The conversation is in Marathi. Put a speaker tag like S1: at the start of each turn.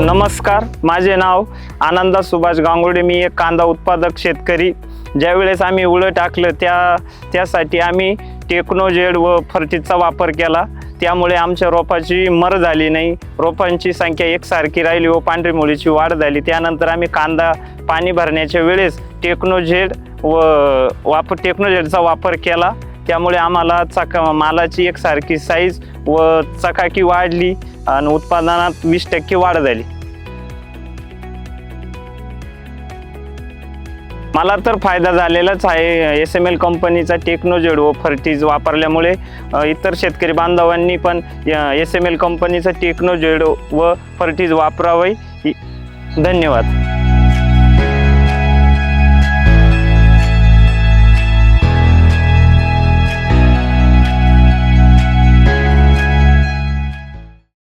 S1: नमस्कार माझे नाव आनंदा सुभाष गांगुडे मी एक कांदा उत्पादक शेतकरी. ज्यावेळेस आम्ही उळं टाकलं त्या त्यासाठी आम्ही टेक्नोजेड व फर्टीजचा वापर केला. त्यामुळे आमच्या रोपाची मर झाली नाही. रोपांची संख्या एकसारखी राहिली व पांढरी मुळीची वाढ झाली. त्यानंतर आम्ही कांदा पाणी भरण्याच्या वेळेस टेक्नोजेड व वापर टेक्नोजेडचा वापर केला. त्यामुळे आम्हाला चका मालाची एकसारखी साईज व चकाकी वाढली. आणि उत्पादनात वीस टक्के वाढ झाली. मला तर फायदा झालेलाच आहे. एस एम एल कंपनीचा टेक्नोजेड व फर्टीज वापरल्यामुळे इतर शेतकरी बांधवांनी पण एस एम एल कंपनीचा टेक्नोजेड व फर्टीज वापरावे. धन्यवाद.